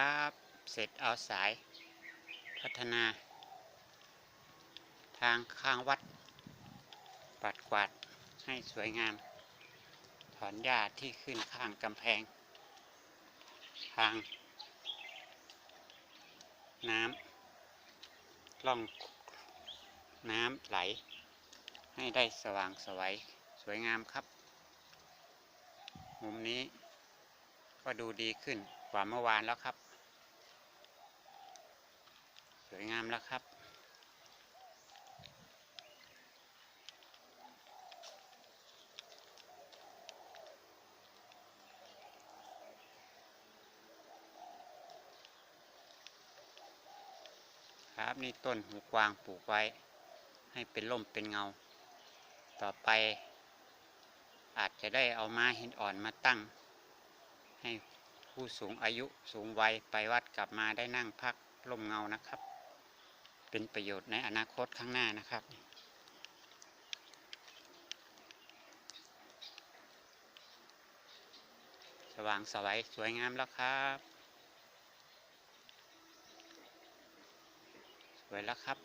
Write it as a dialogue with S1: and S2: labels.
S1: ครับ เสร็จเอาสายพัฒนา ทางข้างวัด ปัดกวาดให้สวยงาม ถอนหญ้าที่ขึ้นข้างกำแพง ทาง น้ำล่องน้ำไหล ให้ได้สว่างสวยสวยงามครับ มุมนี้ ก็ดูดีขึ้นกว่าเมื่อวานแล้วครับ สวยงามแล้วครับ ครับนี่ต้นหูกวางปลูกไว้ ให้เป็นร่มเป็นเงา ต่อไปอาจจะได้เอาไม้หินอ่อนมาตั้ง ให้ผู้สูงอายุสูงวัยไปวัดกลับมาได้นั่งพักร่มเงานะครับ เป็นประโยชน์ในอนาคตข้างหน้านะครับสว่างสวัยสวยงามแล้วครับ สวยแล้วครับ